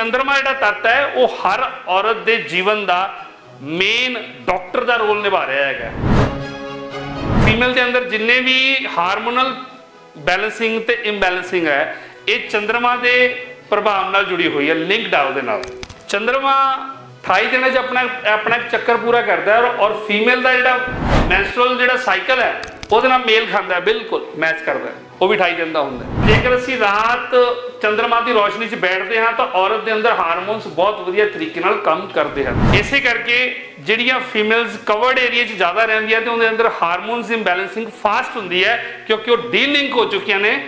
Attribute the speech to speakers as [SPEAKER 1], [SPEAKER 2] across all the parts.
[SPEAKER 1] ਚੰਦਰਮਾ ਜਿਹੜਾ ਤੱਤ ਹੈ, ਉਹ ਹਰ ਔਰਤ ਦੇ ਜੀਵਨ ਦਾ ਮੇਨ ਡਾਕਟਰ ਦਾ ਰੋਲ ਨਿਭਾ ਰਿਹਾ ਹੈਗਾ। ਫੀਮੇਲ ਦੇ ਅੰਦਰ ਜਿੰਨੇ ਵੀ ਹਾਰਮੋਨਲ ਬੈਲੈਂਸਿੰਗ ਤੇ ਇੰਬੈਲੈਂਸਿੰਗ ਹੈ, ਇਹ ਚੰਦਰਮਾ ਦੇ ਪ੍ਰਭਾਵ ਨਾਲ ਜੁੜੀ ਹੋਈ ਹੈ ਲਿੰਕ ਡਾਲ ਦੇ ਨਾਲ। ਚੰਦਰਮਾ 28 ਦਿਨਾਂ 'ਚ ਆਪਣਾ ਆਪਣਾ ਚੱਕਰ ਪੂਰਾ ਕਰਦਾ ਹੈ ਔਰ ਫੀਮੇਲ ਦਾ ਜਿਹੜਾ ਮੈਂਸਟਰਲ ਜਿਹੜਾ ਸਾਈਕਲ ਹੈ, ਉਹਦੇ ਨਾਲ ਮੇਲ ਖਾਂਦਾ ਬਿਲਕੁਲ ਮੈਚ ਕਰਦਾ ਹੈ। ਉਹ ਵੀ 28 ਦਿਨ ਹੁੰਦਾ। ਜੇਕਰ ਅਸੀਂ ਰਾਤ ਚੰ드ਰਮਾ ਦੀ ਰੋਸ਼ਨੀ 'ਚ ਬੈਠਦੇ ਹਾਂ, ਤਾਂ ਔਰਤ ਦੇ ਅੰਦਰ ਹਾਰਮੋਨਸ ਬਹੁਤ ਵਧੀਆ ਤਰੀਕੇ ਨਾਲ ਕੰਮ ਕਰਦੇ ਹਨ। ਇਸੇ ਕਰਕੇ ਜਿਹੜੀਆਂ ਫੀਮੇਲਸ ਕਵਰਡ ਏਰੀਆ 'ਚ ਜ਼ਿਆਦਾ ਰਹਿੰਦੀਆਂ ਤੇ ਉਹਦੇ ਅੰਦਰ ਹਾਰਮੋਨਸ ਇੰਬੈਲੈਂਸਿੰਗ ਫਾਸਟ ਹੁੰਦੀ ਹੈ, ਕਿਉਂਕਿ ਉਹ ਡੀਲਿੰਕ ਹੋ ਚੁੱਕੀਆਂ ਨੇ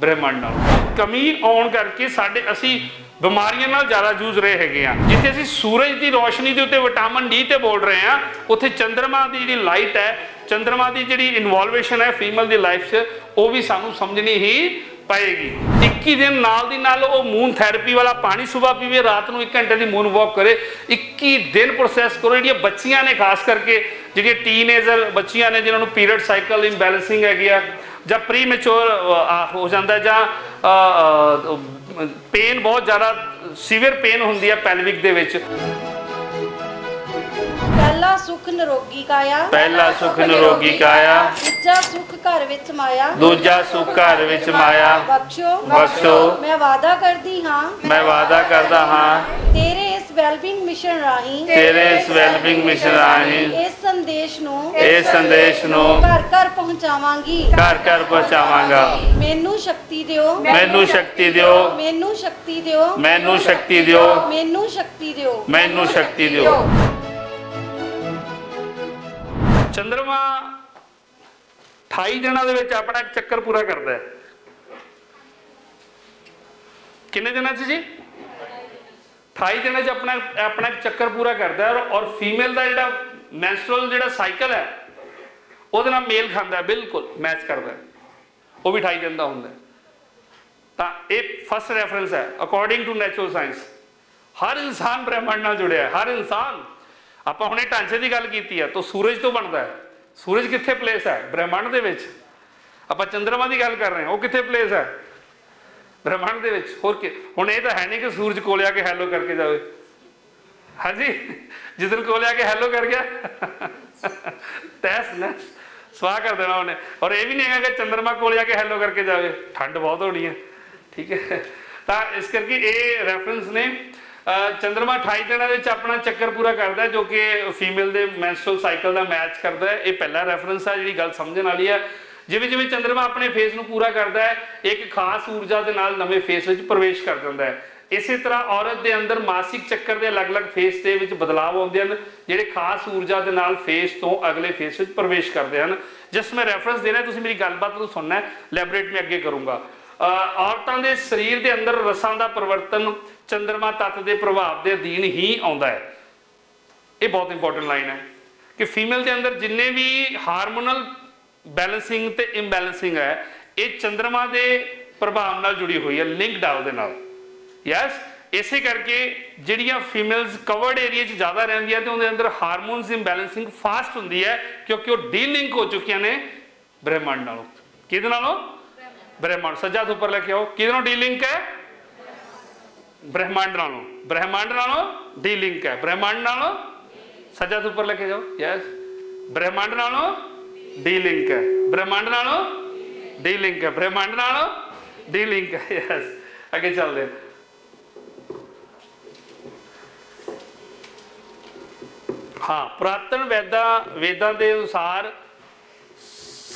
[SPEAKER 1] ਬ੍ਰਹਿਮੰਡ ਨਾਲ। ਕਮੀ ਆਉਣ ਕਰਕੇ ਸਾਡੇ, ਅਸੀਂ ਬਿਮਾਰੀਆਂ ਨਾਲ ਜ਼ਿਆਦਾ ਜੂਝ ਰਹੇ ਹੈਗੇ ਆ ਜਿੱਥੇ ਅਸੀਂ ਸੂਰਜ ਦੀ ਰੋਸ਼ਨੀ ਦੇ ਉੱਤੇ ਵਿਟਾਮਿਨ ਡੀ ਤੇ ਬੋਲ ਰਹੇ ਆ ਉੱਥੇ ਚੰ드ਰਮਾ ਦੀ ਜਿਹੜੀ ਲਾਈਟ ਹੈ ਚੰ드ਰਮਾ ਦੀ ਜਿਹੜੀ ਇਨਵੋਲਵੇਸ਼ਨ ਹੈ ਫੀਮੇਲ ਦੀ ਲਾਈਫ 'ਚ, ਉਹ ਵੀ ਸਾਨੂੰ ਸਮਝਣੀ ਹੀ ਪਏਗੀ। 21 ਦਿਨ ਨਾਲ ਦੀ ਨਾਲ ਉਹ ਮੂਨ ਥੈਰੇਪੀ ਵਾਲਾ ਪਾਣੀ ਸਵੇਰ ਪੀਵੇ, ਰਾਤ ਨੂੰ 1 ਘੰਟੇ ਦੀ ਮੂਨ ਵਾਕ ਕਰੇ। 21 ਦਿਨ ਪ੍ਰੋਸੈਸ ਕਰੋ, ਜਿਹੜੀਆਂ ਬੱਚੀਆਂ ਨੇ ਖਾਸ ਕਰਕੇ, ਜਿਹੜੀਆਂ ਟੀਨੇਜਰ ਬੱਚੀਆਂ ਨੇ, ਜਿਨ੍ਹਾਂ ਨੂੰ ਪੀਰੀਅਡ ਸਾਈਕਲ ਇੰਬੈਲੈਂਸਿੰਗ ਹੈਗੀ ਆ, ਜਾਂ ਪ੍ਰੀ ਮੈਚੁਰ ਹੋ ਜਾਂਦਾ, ਜਾਂ ਪੇਨ ਬਹੁਤ ਜ਼ਿਆਦਾ ਸੀਵੀਅਰ ਪੇਨ ਹੁੰਦੀ ਹੈ ਪੈਲਵਿਕ ਦੇ ਵਿੱਚ।
[SPEAKER 2] ਪਹਿਲਾ ਸੁਖ ਨਿਰੋਗੀ ਕਾਇਆ।
[SPEAKER 1] ਪਹਿਲਾ ਸੁਖ ਨਿਰੋਗੀ ਕਾਇਆ।
[SPEAKER 2] ਦੂਜਾ ਸੁਖ ਘਰ ਵਿੱਚ ਮਾਇਆ।
[SPEAKER 1] ਦੂਜਾ ਸੁਖ ਘਰ ਵਿੱਚ ਮਾਇਆ।
[SPEAKER 2] ਬਖਸ਼ੋ।
[SPEAKER 1] ਬਖਸ਼ੋ।
[SPEAKER 2] ਮੈਂ ਵਾਅਦਾ ਕਰਦੀ ਹਾਂ।
[SPEAKER 1] ਮੈਂ ਵਾਅਦਾ ਕਰਦਾ ਹਾਂ।
[SPEAKER 2] ਤੇਰੇ ਇਸ ਵੈਲਬਿੰਗ ਮਿਸ਼ਨ ਰਾਹੀਂ।
[SPEAKER 1] ਤੇਰੇ ਇਸ ਵੈਲਬਿੰਗ ਮਿਸ਼ਨ ਰਾਹੀਂ।
[SPEAKER 2] ਇਸ ਸੰਦੇਸ਼ ਨੂੰ
[SPEAKER 1] ਇਸ ਸੰਦੇਸ਼ ਨੂੰ
[SPEAKER 2] ਘਰ ਘਰ ਪਹੁੰਚਾਵਾਂਗੀ।
[SPEAKER 1] ਘਰ ਘਰ ਪਹੁੰਚਾਵਾਂਗਾ।
[SPEAKER 2] ਮੈਨੂੰ ਸ਼ਕਤੀ ਦਿਓ।
[SPEAKER 1] ਮੈਨੂੰ ਸ਼ਕਤੀ ਦਿਓ।
[SPEAKER 2] ਮੈਨੂੰ ਸ਼ਕਤੀ ਦਿਓ।
[SPEAKER 1] ਮੈਨੂੰ ਸ਼ਕਤੀ ਦਿਓ।
[SPEAKER 2] ਮੈਨੂੰ ਸ਼ਕਤੀ ਦਿਓ।
[SPEAKER 1] ਮੈਨੂੰ ਸ਼ਕਤੀ ਦਿਓ। ਚੰ드ਰਮਾ 28 ਦਿਨਾਂ ਦੇ ਵਿੱਚ ਆਪਣਾ ਇੱਕ ਚੱਕਰ ਪੂਰਾ ਕਰਦਾ ਹੈ। ਕਿੰਨੇ ਦਿਨਾਂ 'ਚ ਜੀ? 28 ਦਿਨਾਂ 'ਚ ਆਪਣਾ ਆਪਣਾ ਇੱਕ ਚੱਕਰ ਪੂਰਾ ਕਰਦਾ ਹੈ ਔਰ- ਔਰ ਫੀਮੇਲ ਦਾ ਜਿਹੜਾ ਮੈਂਸਟਰੁਅਲ ਜਿਹੜਾ ਸਾਈਕਲ ਹੈ, ਉਹਦੇ ਨਾਲ ਮੇਲ ਖਾਂਦਾ ਬਿਲਕੁਲ ਮੈਚ ਕਰਦਾ ਉਹ ਵੀ 28 ਦਿਨ ਦਾ ਹੁੰਦਾ ਤਾਂ ਇਹ ਫਸਟ ਰੈਫਰੈਂਸ ਹੈ ਅਕੋਰਡਿੰਗ ਟੂ ਨੈਚੁਰਲ ਸਾਇੰਸ ਹਰ ਇਨਸਾਨ ਬ੍ਰਹਿਮੰਡ ਨਾਲ ਜੁੜਿਆ ਹੈ, ਹਰ ਇਨਸਾਨ ਆਪਾਂ ਹੁਣੇ ਢਾਂਚੇ ਦੀ ਗੱਲ ਕੀਤੀ ਹੈ ਤਾਂ ਸੂਰਜ ਤੋਂ ਬਣਦਾ ਹੈ। ਸੂਰਜ ਕਿੱਥੇ ਪਲੇਸ ਹੈ? ਬ੍ਰਹਿਮੰਡ ਦੇ ਵਿੱਚ। ਆਪਾਂ ਚੰ드ਰਮਾ ਦੀ ਗੱਲ ਕਰ ਰਹੇ ਹਾਂ, ਉਹ ਕਿੱਥੇ ਪਲੇਸ ਹੈ? ਬ੍ਰਹਿਮੰਡ ਦੇ ਵਿੱਚ। ਹੋਰ ਕਿ? ਹੁਣ ਇਹ ਤਾਂ ਹੈ ਨਹੀਂ ਕਿ ਸੂਰਜ ਕੋਲ ਆ ਕੇ ਹੈਲੋ ਕਰਕੇ ਜਾਵੇ। ਹਾਂਜੀ? ਜਿੱਦਨ ਕੋਲ ਆ ਕੇ ਹੈਲੋ ਕਰ ਗਿਆ। ਤੈਸ ਨਾ। ਸਵਾਹ ਕਰ ਦੇਣਾ ਉਹਨੇ। ਔਰ ਇਹ ਵੀ ਨਹੀਂ ਹੈਗਾ ਕਿ ਚੰਦਰਮਾ ਕੋਲ ਆ ਕੇ ਹੈਲੋ ਕਰਕੇ ਜਾਵੇ। ਠੰਡ ਬਹੁਤ ਹੋਣੀ ਹੈ। ਠੀਕ ਹੈ। ਤਾਂ ਇਸ ਕਰਕੇ ਇਹ ਰੈਫਰੈਂਸ ਨੇ ਚੰ드ਰਮਾ 28 ਦਿਨਾਂ ਦੇ ਵਿੱਚ ਆਪਣਾ ਚੱਕਰ ਪੂਰਾ ਕਰਦਾ ਹੈ, ਜੋ ਕਿ ਫੀਮੇਲ ਦੇ ਮੈਂਸਟਰੁਅਲ ਸਾਈਕਲ ਦਾ ਮੈਚ ਕਰਦਾ ਹੈ। ਇਹ ਪਹਿਲਾ ਰੈਫਰੈਂਸ ਹੈ ਜਿਹੜੀ ਗੱਲ ਸਮਝਣ ਵਾਲੀ ਹੈ। ਜਿਵੇਂ ਜਿਵੇਂ ਚੰਦਰਮਾ ਆਪਣੇ ਫੇਸ ਨੂੰ ਪੂਰਾ ਕਰਦਾ ਹੈ ਇੱਕ ਖਾਸ ਊਰਜਾ ਦੇ ਨਾਲ ਨਵੇਂ ਫੇਸ ਵਿੱਚ ਪ੍ਰਵੇਸ਼ ਕਰ ਜਾਂਦਾ ਹੈ। ਇਸੇ ਤਰ੍ਹਾਂ ਔਰਤ ਦੇ ਅੰਦਰ ਮਾਸਿਕ ਚੱਕਰ ਦੇ ਅਲੱਗ-ਅਲੱਗ ਫੇਸ ਦੇ ਵਿੱਚ ਬਦਲਾਅ ਆਉਂਦੇ ਹਨ ਜਿਹੜੇ ਖਾਸ ਊਰਜਾ ਦੇ ਨਾਲ ਫੇਸ ਤੋਂ ਅਗਲੇ ਫੇਸ ਵਿੱਚ ਪ੍ਰਵੇਸ਼ ਕਰਦੇ ਹਨ। ਜਿਸ ਮੈਂ ਰੈਫਰੈਂਸ ਦੇਣਾ ਹੈ, ਤੁਸੀਂ ਮੇਰੀ ਗੱਲਬਾਤ ਨੂੰ ਸੁਣਨਾ ਹੈ ਲੈਬੋਰੇਟ ਮੈਂ ਅੱਗੇ ਕਰੂੰਗਾ। ਔਰਤਾਂ ਦੇ ਸਰੀਰ ਦੇ ਅੰਦਰ ਰਸਾਂ ਦਾ ਪਰਿਵਰਤਨ ਚੰ드ਰਮਾ ਤੱਤ ਦੇ ਪ੍ਰਭਾਵ ਦੇ ਅਧੀਨ ਹੀ ਆਉਂਦਾ ਹੈ। ਇਹ ਬਹੁਤ ਇੰਪੋਰਟੈਂਟ ਲਾਈਨ ਹੈ ਕਿ ਫੀਮੇਲ ਦੇ ਅੰਦਰ ਜਿੰਨੇ ਵੀ ਹਾਰਮੋਨਲ ਬੈਲੈਂਸਿੰਗ ਤੇ ਇੰਬੈਲੈਂਸਿੰਗ ਹੈ, ਇਹ ਚੰ드ਰਮਾ ਦੇ ਪ੍ਰਭਾਵ ਨਾਲ ਜੁੜੀ ਹੋਈ ਹੈ ਲਿੰਕਡ ਆ ਉਹਦੇ ਨਾਲ। ਯੈਸ ਇਸੇ ਕਰਕੇ ਜਿਹੜੀਆਂ ਫੀਮੇਲਸ ਕਵਰਡ ਏਰੀਆ 'ਚ ਜ਼ਿਆਦਾ ਰਹਿੰਦੀਆਂ ਤੇ ਉਹਦੇ ਅੰਦਰ ਹਾਰਮੋਨਸ ਇੰਬੈਲੈਂਸਿੰਗ ਫਾਸਟ ਹੁੰਦੀ ਹੈ, ਕਿਉਂਕਿ ਉਹ ਡੀਲਿੰਕ ਹੋ ਚੁੱਕੀਆਂ ਨੇ ਬ੍ਰਹਿਮੰਡ ਨਾਲੋਂ। ਕਿਹਦੇ ਨਾਲੋਂ? ਬ੍ਰਹਿਮੰਡ, ਸੱਜਾ ਤੋਂ ਉੱਪਰ ਲੈ ਕੇ ਆਓ ਕਿਹਦੇ ਨਾਲ ਡੀਲਿੰਕ ਹੈ? ਬ੍ਰਹਿਮੰਡ ਨਾਲੋਂ। ਬ੍ਰਹਿਮੰਡ ਨਾਲੋਂ ਡੀਲਿੰਕ ਹੈ। ਬ੍ਰਹਿਮੰਡ ਨਾਲੋਂ ਸੱਜਾ ਤੋਂ ਉੱਪਰ ਲੈ ਕੇ ਜਾਓ ਯੈਸ ਬ੍ਰਹਿਮੰਡ ਨਾਲੋਂ ਡੀਲਿੰਕ ਹੈ। ਬ੍ਰਹਿਮੰਡ ਨਾਲੋਂ ਡੀਲਿੰਕ ਹੈ। ਬ੍ਰਹਿਮੰਡ ਨਾਲੋਂ ਡੀਲਿੰਕ ਹੈ ਯੈਸ ਅੱਗੇ ਚੱਲਦੇ ਹਾਂ। ਹਾਂ, ਪੁਰਾਤਨ ਵੇਦਾਂ ਵੇਦਾਂ ਦੇ ਅਨੁਸਾਰ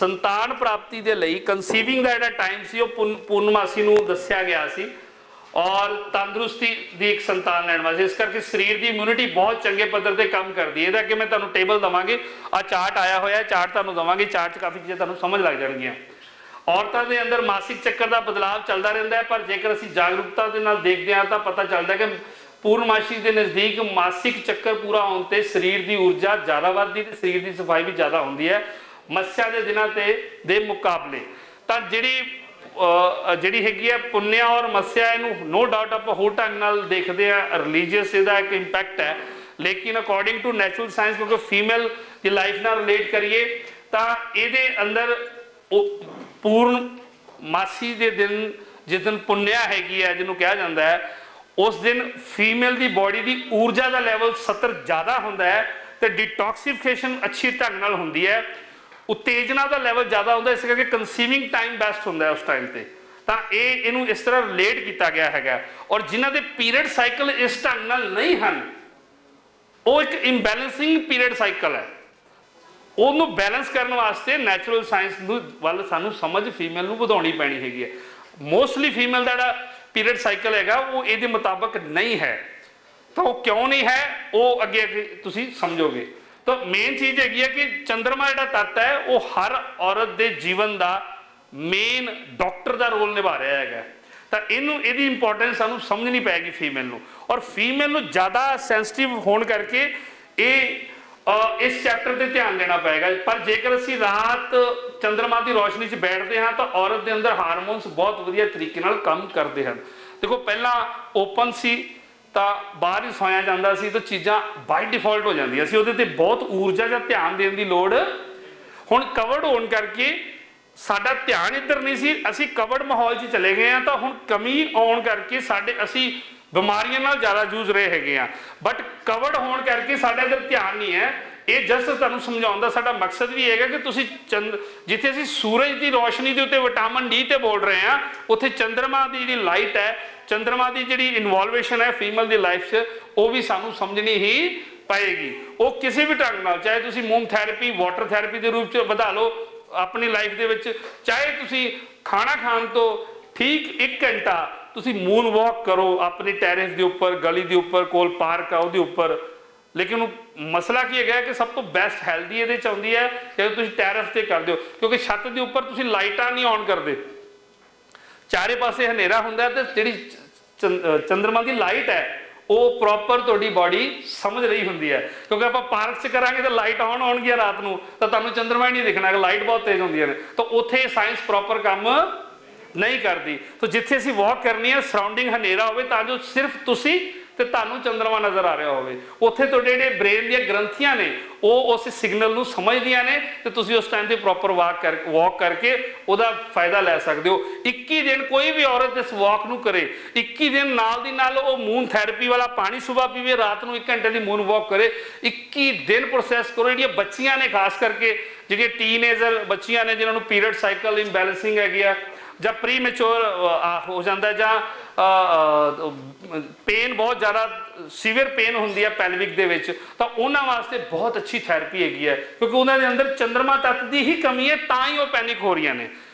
[SPEAKER 1] ਸੰਤਾਨ ਪ੍ਰਾਪਤੀ ਦੇ ਲਈ ਕਨਸੀਵਿੰਗ ਦਾ ਜਿਹੜਾ ਟਾਈਮ ਸੀ, ਉਹ ਪੂਰਨ- ਪੂਰਨਮਾਸੀ ਨੂੰ ਦੱਸਿਆ ਗਿਆ ਸੀ ਔਰ ਤੰਦਰੁਸਤੀ ਦੀ ਇੱਕ ਸੰਤਾਨ ਲੈਣ ਵਾਸਤੇ। ਇਸ ਕਰਕੇ ਸਰੀਰ ਦੀ ਇਮਿਊਨਿਟੀ ਬਹੁਤ ਚੰਗੇ ਪੱਧਰ ਤੇ ਕੰਮ ਕਰਦੀ ਹੈ। ਇਹਦਾ ਕਿ ਮੈਂ ਤੁਹਾਨੂੰ ਟੇਬਲ ਦਵਾਂਗੇ। ਆ ਚਾਰਟ ਆਇਆ ਹੋਇਆ ਚਾਰਟ ਤੁਹਾਨੂੰ ਦਵਾਂਗੇ। ਚਾਰਟ 'ਚ ਕਾਫੀ ਚੀਜ਼ਾਂ ਤੁਹਾਨੂੰ ਸਮਝ ਲੱਗ ਜਾਣਗੀਆਂ। ਔਰਤਾਂ ਦੇ ਅੰਦਰ ਮਾਸਿਕ ਚੱਕਰ ਦਾ ਬਦਲਾਅ ਚੱਲਦਾ ਰਹਿੰਦਾ ਹੈ, ਪਰ ਜੇਕਰ ਅਸੀਂ ਜਾਗਰੂਕਤਾ ਦੇ ਨਾਲ ਦੇਖਦੇ ਹਾਂ ਤਾਂ ਪਤਾ ਚੱਲਦਾ ਕਿ ਪੂਰਨਮਾਸ਼ੀ ਦੇ ਨਜ਼ਦੀਕ ਮਾਸਿਕ ਚੱਕਰ ਪੂਰਾ ਹੋਣ ਤੇ ਸਰੀਰ ਦੀ ਊਰਜਾ ਜ਼ਿਆਦਾ ਵੱਧਦੀ ਤੇ ਸਰੀਰ ਦੀ ਸਫ਼ਾਈ ਵੀ ਜ਼ਿਆਦਾ ਹੁੰਦੀ ਹੈ। ਮੱਸਿਆ ਦੇ ਦਿਨਾਂ ਤੇ ਦੇ ਮੁਕਾਬਲੇ। ਤਾਂ ਜਿਹੜੀ ਜਿਹੜੀ ਹੈਗੀ ਹੈ ਪੁੰਨਿਆ ਔਰ ਮੱਸਿਆ, ਇਹਨੂੰ ਨੋ ਡਾਊਟ ਆਪਾਂ ਹੋਰ ਢੰਗ ਨਾਲ ਦੇਖਦੇ ਆ ਰਿਲੀਜੀਅਸ ਇਹਦਾ ਇੱਕ ਇੰਪੈਕਟ ਹੈ। ਲੇਕਿਨ ਅਕੋਰਡਿੰਗ ਟੂ ਨੈਚੁਰਲ ਸਾਇੰਸ ਕਿਉਂਕਿ ਫੀਮੇਲ ਦੀ ਲਾਈਫ ਨਾਲ ਰਿਲੇਟ ਕਰੀਏ, ਤਾਂ ਇਹਦੇ ਅੰਦਰ ਪੂਰਨ ਮਾਸੀ ਦੇ ਦਿਨ, ਜਿਸ ਦਿਨ ਪੁੰਨਿਆ ਹੈਗੀ ਹੈ ਜਿਹਨੂੰ ਕਿਹਾ ਜਾਂਦਾ ਹੈ, ਉਸ ਦਿਨ ਫੀਮੇਲ ਦੀ ਬਾਡੀ ਦੀ ਊਰਜਾ ਦਾ ਲੈਵਲ 70 ਜ਼ਿਆਦਾ ਹੁੰਦਾ ਹੈ ਤੇ ਡਿਟੌਕਸੀਫਿਕੇਸ਼ਨ ਅੱਛੀ ਢੰਗ ਨਾਲ ਹੁੰਦੀ ਹੈ। ਉਤੇਜਨਾ ਦਾ ਲੈਵਲ ਜ਼ਿਆਦਾ ਹੁੰਦਾ ਇਸ ਕਰਕੇ ਕਨਸੀਵਿੰਗ ਟਾਈਮ ਬੈਸਟ ਹੁੰਦਾ ਹੈ ਉਸ ਟਾਈਮ ਤੇ ਤਾਂ ਇਹ ਇਹਨੂੰ ਇਸ ਤਰ੍ਹਾਂ ਰਿਲੇਟ ਕੀਤਾ ਗਿਆ ਹੈਗਾ ਔਰ ਜਿਨ੍ਹਾਂ ਦੇ ਪੀਰੀਅਡ ਸਾਈਕਲ ਇਸ ਢੰਗ ਨਾਲ ਨਹੀਂ ਹਨ ਉਹ ਇੱਕ ਇੰਬੈਲੈਂਸਿੰਗ ਪੀਰੀਅਡ ਸਾਈਕਲ ਹੈ ਉਹਨੂੰ ਬੈਲੈਂਸ ਕਰਨ ਵਾਸਤੇ ਨੈਚੁਰਲ ਸਾਇੰਸ ਨੂੰ ਵੱਲ ਸਾਨੂੰ ਸਮਝ ਫੀਮੇਲ ਨੂੰ ਵਧਾਉਣੀ ਪੈਣੀ ਹੈਗੀ ਹੈ ਮੋਸਟਲੀ ਫੀਮੇਲ ਦਾ ਜਿਹੜਾ ਪੀਰੀਅਡ ਸਾਈਕਲ ਹੈਗਾ ਉਹ ਇਹਦੇ ਮੁਤਾਬਕ ਨਹੀਂ ਹੈ ਤਾਂ ਉਹ ਕਿਉਂ ਨਹੀਂ ਹੈ ਉਹ ਅੱਗੇ ਅੱਗੇ ਤੁਸੀਂ ਸਮਝੋਗੇ ਤਾਂ ਮੇਨ ਚੀਜ਼ ਹੈਗੀ ਹੈ ਕਿ ਚੰ드ਰਮਾ ਜਿਹੜਾ ਤੱਤ ਹੈ, ਉਹ ਹਰ ਔਰਤ ਦੇ ਜੀਵਨ ਦਾ ਮੇਨ ਡਾਕਟਰ ਦਾ ਰੋਲ ਨਿਭਾ ਰਿਹਾ ਹੈਗਾ। ਤਾਂ ਇਹਨੂੰ, ਇਹਦੀ ਇੰਪੋਰਟੈਂਸ ਸਾਨੂੰ ਸਮਝਣੀ ਪੈਗੀ ਫੀਮੇਲ ਨੂੰ। ਔਰ ਫੀਮੇਲ ਨੂੰ ਜ਼ਿਆਦਾ ਸੈਂਸਿਟਿਵ ਹੋਣ ਕਰਕੇ ਇਹ ਇਸ ਚੈਪਟਰ ਤੇ ਧਿਆਨ ਦੇਣਾ ਪਏਗਾ। ਪਰ ਜੇਕਰ ਅਸੀਂ ਰਾਤ ਚੰ드ਰਮਾ ਦੀ ਰੋਸ਼ਨੀ 'ਚ ਬੈਠਦੇ ਹਾਂ, ਤਾਂ ਔਰਤ ਦੇ ਅੰਦਰ ਹਾਰਮੋਨਸ ਬਹੁਤ ਵਧੀਆ ਤਰੀਕੇ ਨਾਲ ਕੰਮ ਕਰਦੇ ਹਨ। ਦੇਖੋ, ਪਹਿਲਾਂ ਓਪਨ ਸੀ ਤਾਂ ਬਾਹਰ ਹੀ ਸੌਂਇਆ ਜਾਂਦਾ ਸੀ ਤਾਂ ਚੀਜ਼ਾਂ ਬਾਈ ਡਿਫਾਲਟ ਹੋ ਜਾਂਦੀਆਂ ਸੀ। ਉਹਦੇ ਤੇ ਬਹੁਤ ਊਰਜਾ ਜਾਂ ਧਿਆਨ ਦੇਣ ਦੀ ਲੋੜ ਹੁਣ ਕਵਰਡ ਹੋਣ ਕਰਕੇ ਸਾਡਾ ਧਿਆਨ ਇੱਧਰ ਨਹੀਂ ਸੀ। ਅਸੀਂ ਕਵਰਡ ਮਾਹੌਲ 'ਚ ਚਲੇ ਗਏ ਆ ਤਾਂ ਹੁਣ ਕਮੀ ਆਉਣ ਕਰਕੇ ਸਾਡੇ ਅਸੀਂ ਬਿਮਾਰੀਆਂ ਨਾਲ ਜ਼ਿਆਦਾ ਜੂਝ ਰਹੇ ਹੈਗੇ ਆ ਬਟ ਕਵਰਡ ਹੋਣ ਕਰਕੇ ਸਾਡਾ ਇੱਧਰ ਧਿਆਨ ਨਹੀਂ ਹੈ। ਇਹ ਜਸਟ ਤੁਹਾਨੂੰ ਸਮਝਾਉਣ ਦਾ ਸਾਡਾ ਮਕਸਦ ਵੀ ਹੈਗਾ ਕਿ ਤੁਸੀਂ ਚੰਦ ਜਿੱਥੇ ਅਸੀਂ ਸੂਰਜ ਦੀ ਰੋਸ਼ਨੀ ਦੇ ਉੱਤੇ ਵਿਟਾਮਿਨ ਡੀ ਤੇ ਬੋਲ ਰਹੇ ਆ ਉੱਥੇ ਚੰ드ਰਮਾ ਦੀ ਜਿਹੜੀ ਲਾਈਟ ਹੈ ਚੰ드ਰਮਾ ਦੀ ਜਿਹੜੀ ਇਨਵੋਲਵੇਸ਼ਨ ਹੈ ਫੀਮੇਲ ਦੀ ਲਾਈਫ 'ਚ, ਉਹ ਵੀ ਸਾਨੂੰ ਸਮਝਣੀ ਹੀ ਪਏਗੀ। ਉਹ ਕਿਸੇ ਵੀ ਢੰਗ ਨਾਲ, ਚਾਹੇ ਤੁਸੀਂ ਮੂਨ ਥੈਰੇਪੀ ਵਾਟਰ ਥੈਰੇਪੀ ਦੇ ਰੂਪ 'ਚ ਵਧਾ ਲਓ, ਆਪਣੀ ਲਾਈਫ ਦੇ ਵਿੱਚ, ਚਾਹੇ ਤੁਸੀਂ ਖਾਣਾ ਖਾਣ ਤੋਂ ਠੀਕ 1 ਘੰਟਾ ਤੁਸੀਂ ਮੂਨ ਵਾਕ ਕਰੋ, ਆਪਣੀ ਟੈਰੇਸ ਦੇ ਉੱਪਰ, ਗਲੀ ਦੇ ਉੱਪਰ, ਕੋਲ ਪਾਰਕ ਆ, ਉਹਦੇ ਉੱਪਰ। ਲੇਕਿਨ ਮਸਲਾ ਕੀ ਹੈਗਾ ਕਿ ਸਭ ਤੋਂ ਬੈਸਟ ਹੈਲਦੀ ਇਹਦੇ ਚ ਆਉਂਦੀ ਹੈ, ਜਦੋਂ ਤੁਸੀਂ ਟੈਰੇਸ ਤੇ ਕਰਦੇ ਹੋ। ਕਿਉਂਕਿ ਛੱਤ ਦੇ ਉੱਪਰ ਤੁਸੀਂ ਲਾਈਟਾਂ ਨਹੀਂ ਔਨ ਕਰਦੇ। ਚਾਰੇ ਪਾਸੇ ਹਨੇਰਾ ਹੁੰਦਾ ਹੈ ਤੇ ਜਿਹੜੀ ਚੰ- ਚੰਦਰਮਾ ਦੀ ਲਾਈਟ ਹੈ, ਉਹ ਪ੍ਰੋਪਰ ਤੁਹਾਡੀ ਬਾਡੀ ਸਮਝ ਰਹੀ ਹੁੰਦੀ ਹੈ। ਕਿਉਂਕਿ ਆਪਾਂ ਪਾਰਕ 'ਚ ਕਰਾਂਗੇ ਤਾਂ ਲਾਈਟ ਆਨ ਹੋਣਗੀਆਂ ਰਾਤ ਨੂੰ, ਤਾਂ ਤੁਹਾਨੂੰ ਚੰਦਰਮਾ ਹੀ ਨਹੀਂ ਦਿਖਣਾ ਕਿ ਲਾਈਟ ਬਹੁਤ ਤੇਜ਼ ਹੁੰਦੀਆਂ ਨੇ। ਤਾਂ ਉੱਥੇ ਸਾਇੰਸ ਪ੍ਰੋਪਰ ਕੰਮ ਨਹੀਂ ਕਰਦੀ। ਤਾਂ ਜਿੱਥੇ ਅਸੀਂ ਵਾਕ ਕਰਨੀ ਹੈ ਸਰਾਊਂਡਿੰਗ ਹਨੇਰਾ ਹੋਵੇ, ਤਾਂ ਜੋ ਸਿਰਫ ਤੁਸੀਂ ਤੇ ਤੁਹਾਨੂੰ ਚੰਦਰਮਾ ਨਜ਼ਰ ਆ ਰਿਹਾ ਹੋਵੇ। ਉੱਥੇ ਤੁਹਾਡੇ ਜਿਹੜੇ ਬ੍ਰੇਨ ਦੀਆਂ ਗ੍ਰੰਥੀਆਂ ਨੇ, ਉਹ ਉਸ ਸਿਗਨਲ ਨੂੰ ਸਮਝਦੀਆਂ ਨੇ ਤੇ ਤੁਸੀਂ ਉਸ ਟਾਈਮ ਤੇ ਪ੍ਰੋਪਰ ਵਾਕ ਕਰ ਵਾਕ ਕਰਕੇ ਉਹਦਾ ਫਾਇਦਾ ਲੈ ਸਕਦੇ ਹੋ। 21 ਦਿਨ ਕੋਈ ਵੀ ਔਰਤ ਇਸ ਵਾਕ ਨੂੰ ਕਰੇ 21 ਦਿਨ ਨਾਲ ਦੀ ਨਾਲ ਉਹ ਮੂਨ ਥੈਰੇਪੀ ਵਾਲਾ ਪਾਣੀ ਸਵੇਰ ਪੀਵੇ, ਰਾਤ ਨੂੰ 1 ਘੰਟੇ ਦੀ ਮੂਨ ਵਾਕ ਕਰੇ 21 ਦਿਨ ਪ੍ਰੋਸੈਸ ਕਰੋ। ਜਿਹੜੀਆਂ ਬੱਚੀਆਂ ਨੇ, ਖਾਸ ਕਰਕੇ ਜਿਹੜੀਆਂ ਟੀਨੇਜਰ ਬੱਚੀਆਂ ਨੇ, ਜਿਨ੍ਹਾਂ ਨੂੰ ਪੀਰੀਅਡ ਸਾਈਕਲ ਇੰਬੈਲੈਂਸਿੰਗ ਹੈਗੀ ਆ ਜਾਂ ਪ੍ਰੀ ਮੈਚੁਰ ਹੋ ਜਾਂਦਾ ਜਾਂ ਪੇਨ ਬਹੁਤ ਜ਼ਿਆਦਾ ਸੀਵੀਅਰ ਪੇਨ ਹੁੰਦੀ ਹੈ ਪੈਲਵਿਕ ਦੇ ਵਿੱਚ, ਤਾਂ ਉਹਨਾਂ ਵਾਸਤੇ ਬਹੁਤ ਅੱਛੀ ਥੈਰੇਪੀ ਹੈਗੀ ਹੈ, ਕਿਉਂਕਿ ਉਹਨਾਂ ਦੇ ਅੰਦਰ ਚੰਦਰਮਾ ਤੱਤ ਦੀ ਹੀ ਕਮੀ ਹੈ, ਤਾਂ ਹੀ ਉਹ ਪੈਨਿਕ ਹੋ ਰਹੀਆਂ ਨੇ।